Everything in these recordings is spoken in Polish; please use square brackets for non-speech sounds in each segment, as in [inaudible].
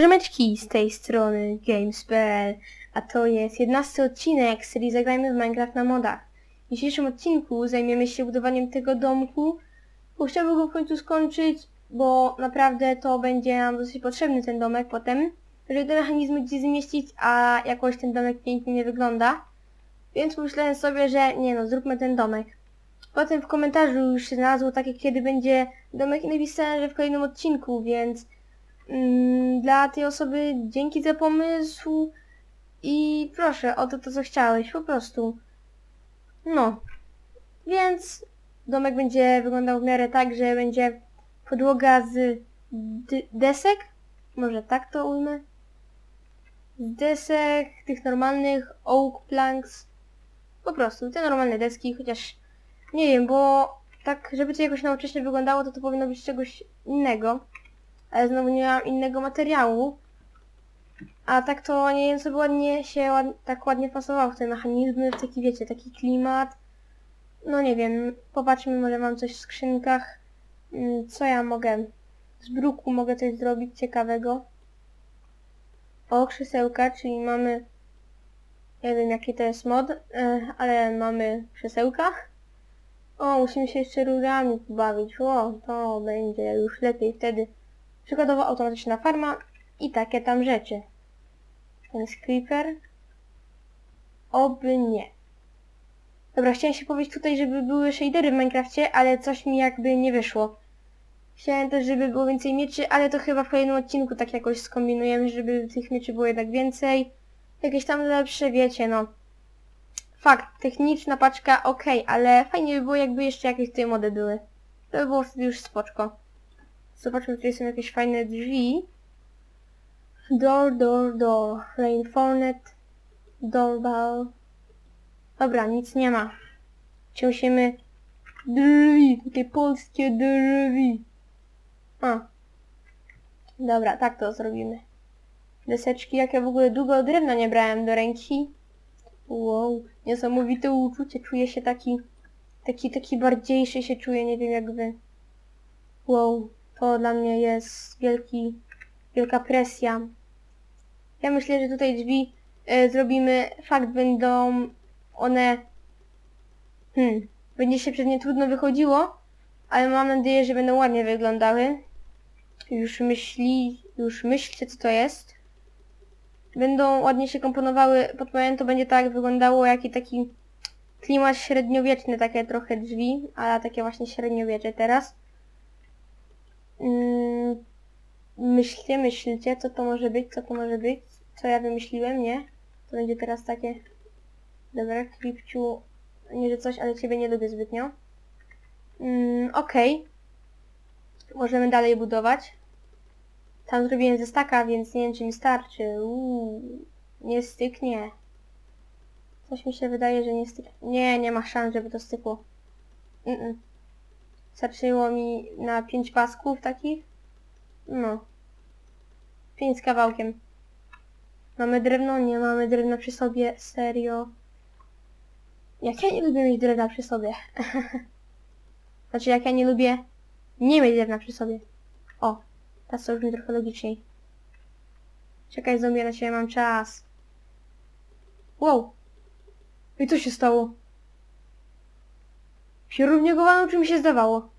Rzemeczki z tej strony Games.pl A to jest 11 odcinek serii Zagrajmy w Minecraft na modach. W dzisiejszym odcinku zajmiemy się budowaniem tego domku, bo chciałbym go w końcu skończyć, bo naprawdę to będzie nam dosyć potrzebny ten domek potem, żeby te mechanizmy gdzieś zmieścić, a jakoś ten domek pięknie nie wygląda. Więc pomyślałem sobie, że nie no, zróbmy ten domek. Potem w komentarzu już się znalazło takie, kiedy będzie domek i napisałem, że w kolejnym odcinku, więc mm, dla tej osoby dzięki za pomysł i proszę, o to, to co chciałeś, po prostu. No. Więc domek będzie wyglądał w miarę tak, że będzie podłoga z desek, może tak to ujmę, z desek tych normalnych oak planks, po prostu te normalne deski, chociaż nie wiem, bo tak, żeby to jakoś nowocześnie wyglądało, to to powinno być czegoś innego. Ale znowu nie mam innego materiału. A tak to nie wiem, co by ładnie się ład, tak ładnie pasowało w te mechanizmy, w taki wiecie, taki klimat. No nie wiem, popatrzmy, może mam coś w skrzynkach. Mm, Co ja mogę? Z bruku mogę coś zrobić ciekawego. O, krzesełka, czyli mamy... Nie wiem jaki to jest mod, e, ale mamy krzesełka. O, musimy się jeszcze rurami pobawić. O, to będzie już lepiej wtedy. Przykładowo automatyczna farma i takie tam rzeczy. Ten creeper. Oby nie. Dobra, chciałem się powiedzieć tutaj, żeby były shadery w Minecrafcie, ale coś mi jakby nie wyszło. Chciałem też, żeby było więcej mieczy, ale to chyba w kolejnym odcinku tak jakoś skombinujemy, żeby tych mieczy było jednak więcej. Jakieś tam lepsze, wiecie, no. Fakt, techniczna paczka ok, ale fajnie by było jakby jeszcze jakieś tutaj mody były. To by było wtedy już spoczko. Zobaczmy, tutaj są jakieś fajne drzwi. Door, door, door. Rain Fornet. Doorbell. Dobra, nic nie ma. Musimy drzwi, takie polskie drzwi. A. Dobra, tak to zrobimy. Deseczki, jak ja w ogóle długo drewna nie brałem do ręki. Wow, niesamowite uczucie, czuję się taki, taki, taki bardziejszy się czuję, nie wiem jak wy. Wow, to dla mnie jest wielki, wielka presja. Ja myślę, że tutaj drzwi e, zrobimy, fakt będą one, hmm, będzie się przed nie trudno wychodziło, ale mam nadzieję, że będą ładnie wyglądały. Już myśli, już myślcie co to jest będą ładnie się komponowały, podpowiem to będzie tak wyglądało, jaki taki klimat średniowieczny, takie trochę drzwi, ale takie właśnie średniowiecze teraz. Mm, myślcie, myślcie, co to może być, co to może być, co ja wymyśliłem, nie? To będzie teraz takie... Dobra, Kripciu, nie że coś, ale ciebie nie lubię zbytnio. Mm, Okej. Możemy dalej budować. Tam zrobiłem ze staka, więc nie wiem czy mi starczy. Uuu, nie styknie. Coś mi się wydaje, że nie styknie. Nie, nie ma szans, żeby to stykło. Mm -mm. Starczyło mi na pięć pasków takich. No. Pięć z kawałkiem. Mamy drewno? Nie mamy drewna przy sobie. Serio. Jak ja nie lubię mieć drewna przy sobie. [laughs] znaczy jak ja nie lubię nie mieć drewna przy sobie. O, Teraz to już mi trochę logiczniej. Czekaj, zombie, na ciebie mam czas. Wow! I co się stało? Piorun nie gowano, czy mi się zdawało?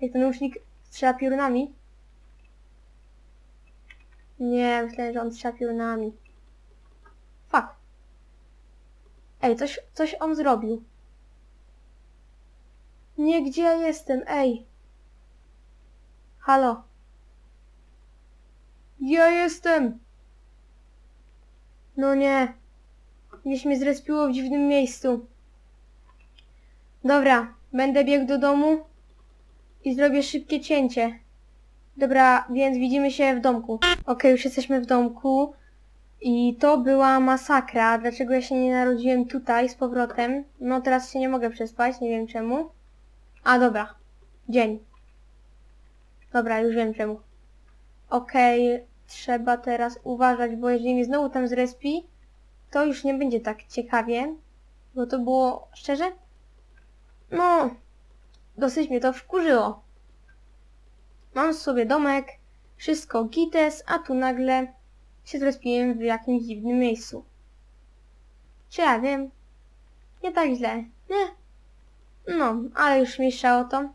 Jak ten łucznik strzela piorunami? Nie, myślałem, że on strzela piorunami. Fuck. Ej, coś, coś on zrobił. Nie, gdzie ja jestem? Ej. Halo. Ja jestem. No nie. Gdzieś mnie zrespiło w dziwnym miejscu. Dobra, będę biegł do domu i zrobię szybkie cięcie. Dobra, więc widzimy się w domku. Okej, już jesteśmy w domku. I to była masakra. Dlaczego ja się nie narodziłem tutaj z powrotem? No teraz się nie mogę przespać, nie wiem czemu. A dobra. Dzień. Dobra, już wiem czemu. Okej, trzeba teraz uważać, bo jeżeli mnie znowu tam zrespi, to już nie będzie tak ciekawie. Bo to było, szczerze? No, dosyć mnie to wkurzyło. mam sobie domek, wszystko gites, a tu nagle się zrespiłem w jakimś dziwnym miejscu. Czy ja wiem? Nie tak źle, nie? No, ale już mniejsza o to.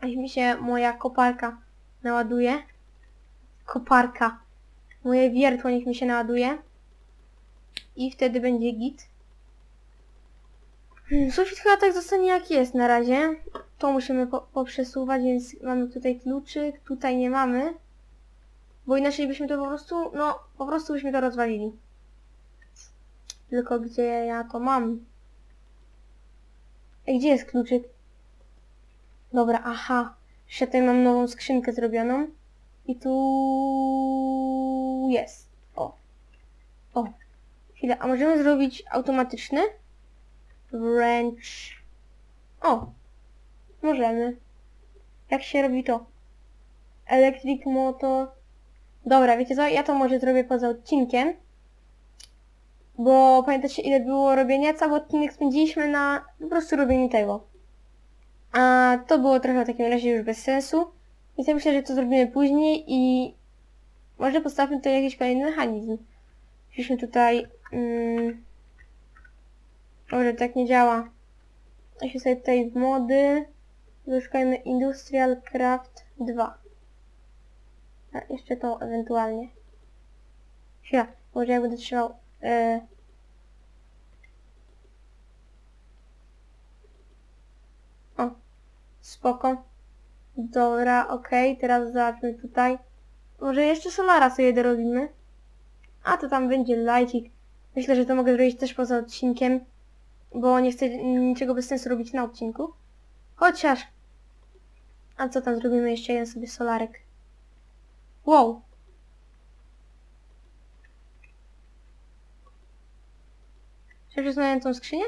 Aż mi się moja koparka naładuje. Koparka. Moje wiertło niech mi się naładuje. I wtedy będzie git. Hmm, Sufit chyba tak zostanie jak jest na razie. To musimy po poprzesuwać, więc mamy tutaj kluczyk, tutaj nie mamy. Bo inaczej byśmy to po prostu, no, po prostu byśmy to rozwalili. Tylko gdzie ja to mam? Ej, gdzie jest kluczyk? Dobra, aha. Jeszcze tutaj mam nową skrzynkę zrobioną. I tu jest. O. O. Chwilę, a możemy zrobić automatyczny? Wręcz. O. Możemy. Jak się robi to? Electric motor. Dobra, wiecie co? Ja to może zrobię poza odcinkiem. Bo pamiętacie ile było robienia? Cały odcinek spędziliśmy na po prostu robieniu tego. A to było trochę w takim razie już bez sensu. Więc ja myślę, że to zrobimy później i może postawmy tutaj jakiś kolejny mechanizm. Wzięliśmy tutaj... Mm, tak nie działa. Weźmy sobie tutaj w mody. Wyszukajmy Industrial Craft 2. A, jeszcze to ewentualnie. Chwila, może jak będę trzymał... E... O, spoko. Dobra, okej, teraz zobaczmy tutaj. Może jeszcze Solara sobie dorobimy. A to tam będzie lajcik. Myślę, że to mogę zrobić też poza odcinkiem, bo nie chcę niczego bez sensu robić na odcinku. Chociaż... A co tam zrobimy jeszcze jeden sobie solarek? Wow! Czy przyznałem tą skrzynię?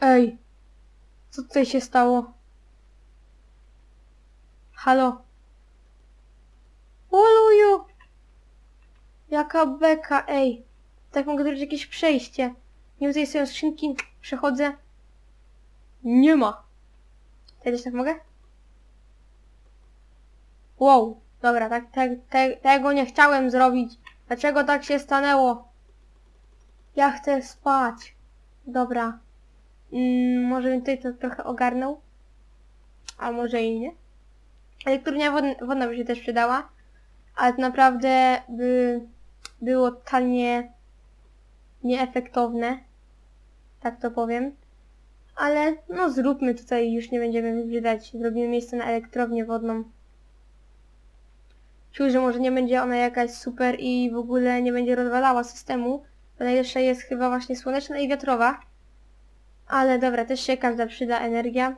Ej! Co tutaj się stało? Halo? Jaka beka, ej! Tak mogę zrobić jakieś przejście. Nie wiem, tutaj są skrzynki, przechodzę. Nie ma! Tutaj tak mogę? Wow, dobra, tak, tak, te, tego nie chciałem zrobić. Dlaczego tak się stanęło? Ja chcę spać. Dobra. Mm, może bym tutaj to trochę ogarnął. A może i nie. Elektrownia wodna, wodna by się też przydała. Ale to naprawdę by było totalnie nieefektowne. Tak to powiem. Ale no zróbmy tutaj, już nie będziemy wydać. Zrobimy miejsce na elektrownię wodną. Czuję, że może nie będzie ona jakaś super i w ogóle nie będzie rozwalała systemu. Bo najlepsza jest chyba właśnie słoneczna i wiatrowa. Ale dobra, też się każda przyda energia.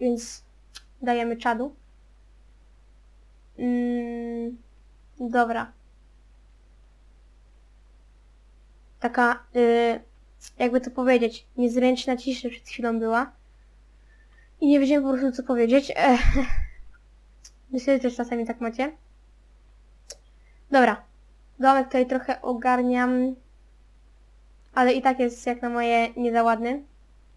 Więc dajemy czadu. Mm, dobra. Taka, y, jakby to powiedzieć, niezręczna cisza przed chwilą była. I nie wiedziałem po prostu co powiedzieć. Ech. Myślę, że też czasami tak macie. Dobra. Domek tutaj trochę ogarniam. Ale i tak jest jak na moje nie za ładny.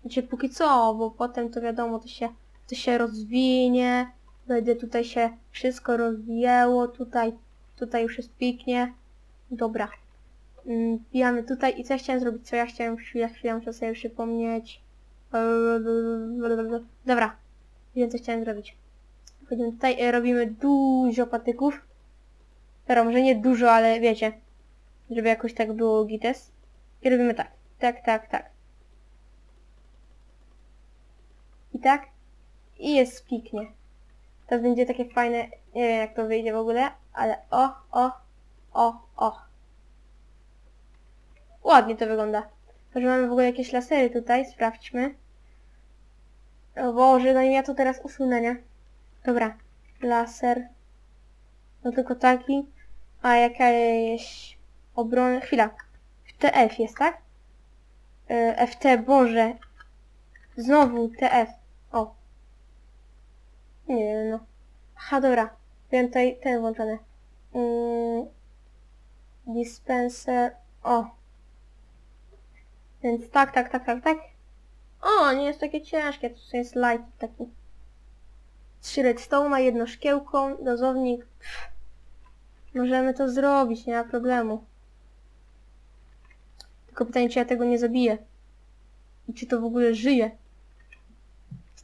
Znaczy póki co, bo potem to wiadomo, to się, to się rozwinie. Będzie tutaj się wszystko rozwijało. Tutaj, tutaj już jest pięknie. Dobra. Mm, Wbijamy tutaj i co ja chciałem zrobić? Co ja chciałem? Chwilę, chwilę, muszę sobie przypomnieć. Dobra. Wiem co chciałem zrobić. Wchodzimy tutaj, e, robimy dużo patyków. Dobra, może nie dużo, ale wiecie. Żeby jakoś tak było gites. I robimy tak. Tak, tak, tak. I tak. I jest piknie. To będzie takie fajne, nie wiem jak to wyjdzie w ogóle, ale o, o, o, o. Ładnie to wygląda. Może mamy w ogóle jakieś lasery tutaj, sprawdźmy. O Boże, no i ja to teraz usunę, nie? Dobra, laser. No tylko taki. A jakaś obrona... Chwila. TF jest, tak? E, FT, Boże. Znowu TF. O. Nie no. Aha, dobra. Wiem tutaj ten włączony. Mm, dispenser. O. Więc tak, tak, tak, tak, tak. O, nie jest takie ciężkie. To jest light taki. Trzy redstone, jedno szkiełko, dozownik. Pff. Możemy to zrobić, nie ma problemu. Tylko pytanie, czy ja tego nie zabiję. I czy to w ogóle żyje.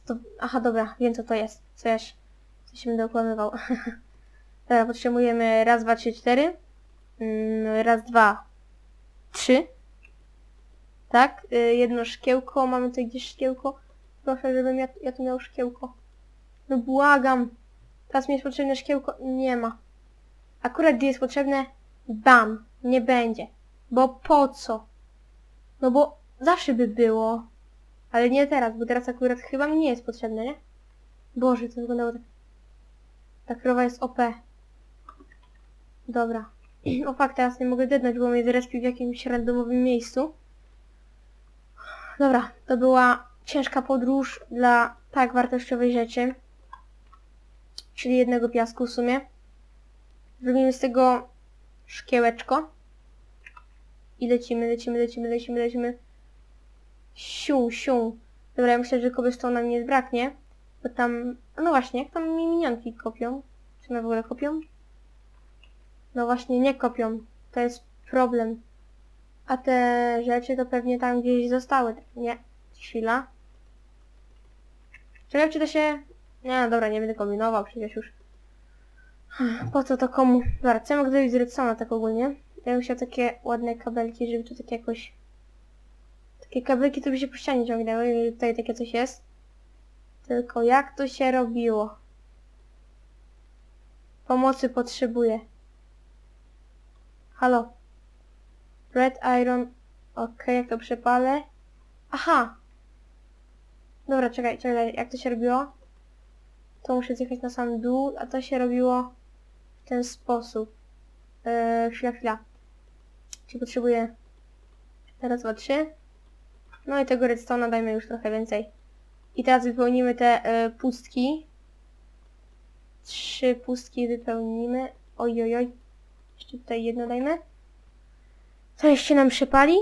To... Aha, dobra, wiem co to jest. Coś, coś będę okłamywał. [laughs] dobra, potrzebujemy raz, dwa, trzy, cztery. Mm, raz, dwa, trzy. Tak, y, jedno szkiełko, mamy tutaj gdzieś szkiełko. Proszę, żebym ja, ja tu miał szkiełko. No błagam. Teraz mi jest potrzebne szkiełko. Nie ma. Akurat gdy jest potrzebne, bam, nie będzie. Bo po co? No bo zawsze by było. Ale nie teraz, bo teraz akurat chyba mi nie jest potrzebne, nie? Boże, to wyglądało tak... Ta krowa jest OP. Dobra. [clears throat] O fakt, teraz nie mogę dednąć, bo mnie zrespił w jakimś randomowym miejscu. Dobra, to była ciężka podróż dla tak wartościowej rzeczy. Czyli jednego piasku w sumie. Zrobimy z tego szkiełeczko. I lecimy, lecimy, lecimy, lecimy, lecimy. Siu, siu. Dobra, ja myślę, że to nam nie zbraknie. Bo tam... No właśnie, jak tam mi minionki kopią? Czy one w ogóle kopią? No właśnie, nie kopią. To jest problem. A te rzeczy to pewnie tam gdzieś zostały. Nie. Chwila. Czekaj, czy to się... Nie, dobra, nie będę kombinował, przecież już... Po co to komu? Dobra, co ja mogę zrobić z tak ogólnie? Ja bym chciał takie ładne kabelki, żeby tu takie jakoś... Takie kabelki to by się po ścianie ciągnęły, jeżeli tutaj takie coś jest. Tylko jak to się robiło? Pomocy potrzebuję. Halo? Red Iron. Okej, jak to przepalę? Aha! Dobra, czekaj, czekaj, jak to się robiło? To muszę zjechać na sam dół, a to się robiło w ten sposób. Eee, chwila, chwila. Czy potrzebuję... Raz, dwa, trzy. No i tego redstone'a dajmy już trochę więcej. I teraz wypełnimy te e, pustki. Trzy pustki wypełnimy. Oj, oj, oj. Jeszcze tutaj jedno dajmy. To jeszcze nam przypali.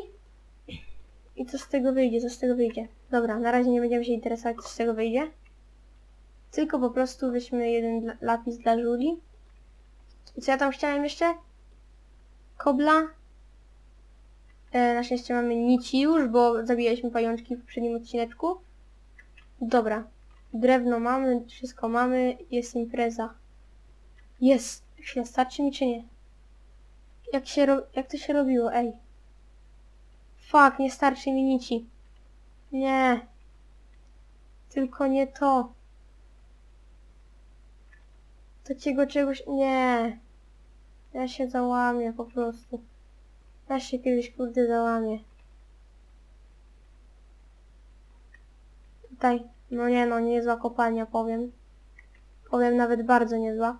I co z tego wyjdzie, co z tego wyjdzie. Dobra, na razie nie będziemy się interesować, co z tego wyjdzie. Tylko po prostu weźmy jeden lapis dla żuli. I co ja tam chciałem jeszcze? Kobla. E, na szczęście mamy nici już, bo zabijaliśmy pajączki w poprzednim odcineczku. Dobra. Drewno mamy, wszystko mamy, jest impreza. Jest. Chwila, starczy mi czy nie? Jak się. Jak to się robiło, ej? Fuck, nie starczy mi nici. Nie. Tylko nie to. Takiego czegoś... Nie. Ja się załamię po prostu. Ja się kiedyś kurde załamię. Tutaj, no nie no, niezła kopalnia powiem. Powiem nawet bardzo niezła.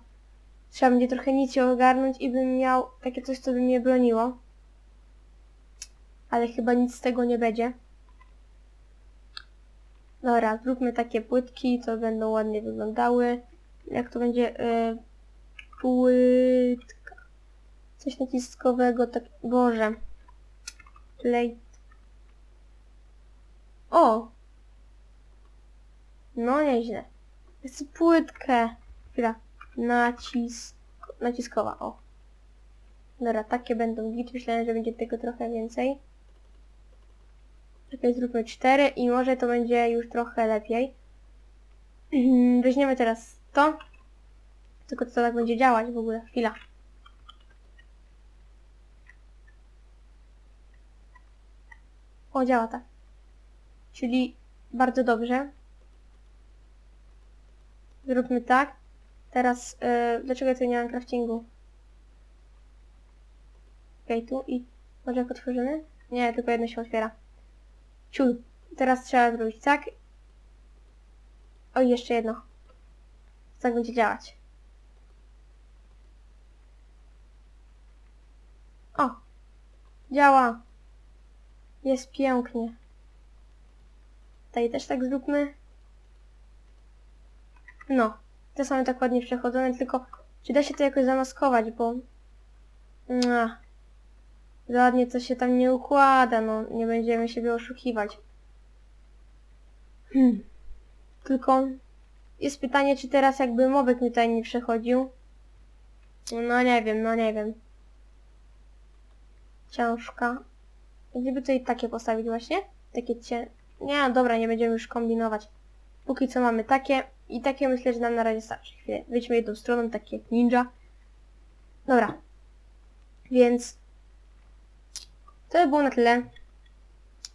Trzeba będzie trochę nic ogarnąć i bym miał takie coś, co by mnie broniło. Ale chyba nic z tego nie będzie. Dobra, zróbmy takie płytki, to będą ładnie wyglądały. Jak to będzie... Yy, płytka. Coś naciskowego, tak... Boże. Plate. O! No nieźle. Jest płytkę. Chwila. Nacisk... Naciskowa, o. Dobra, takie będą git. Myślałem, że będzie tego trochę więcej. Czekaj, zróbmy cztery i może to będzie już trochę lepiej. [clears throat] Weźmiemy teraz to. Tylko co tak będzie działać w ogóle? Chwila. O, działa tak. Czyli bardzo dobrze. Zróbmy tak. Teraz, yy, dlaczego ja nie mam craftingu? Okej, tu i... Może jak otworzymy? Nie, tylko jedno się otwiera. Ciul. Teraz trzeba zrobić tak. Oj, jeszcze jedno. Tak będzie działać. O! Działa! Jest pięknie. Tutaj też tak zróbmy. No. Te same tak ładnie przechodzone, tylko czy da się to jakoś zamaskować, bo... Mua. Za ładnie to się tam nie układa, no nie będziemy siebie oszukiwać. Hmm. Tylko jest pytanie, czy teraz jakby mobek mi tutaj nie przechodził. No nie wiem, no nie wiem. Ciężka. Gdyby tutaj takie postawić właśnie? Takie cie... Nie, dobra, nie będziemy już kombinować. Póki co mamy takie i takie myślę, że nam na razie starczy. Chwilę, wyjdźmy jedną stroną, takie jak ninja. Dobra. Więc to by było na tyle.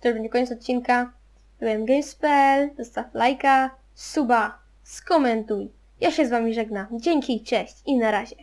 To już będzie koniec odcinka. Byłem Games.pl, zostaw lajka, suba, skomentuj. Ja się z wami żegnam. Dzięki, cześć i na razie.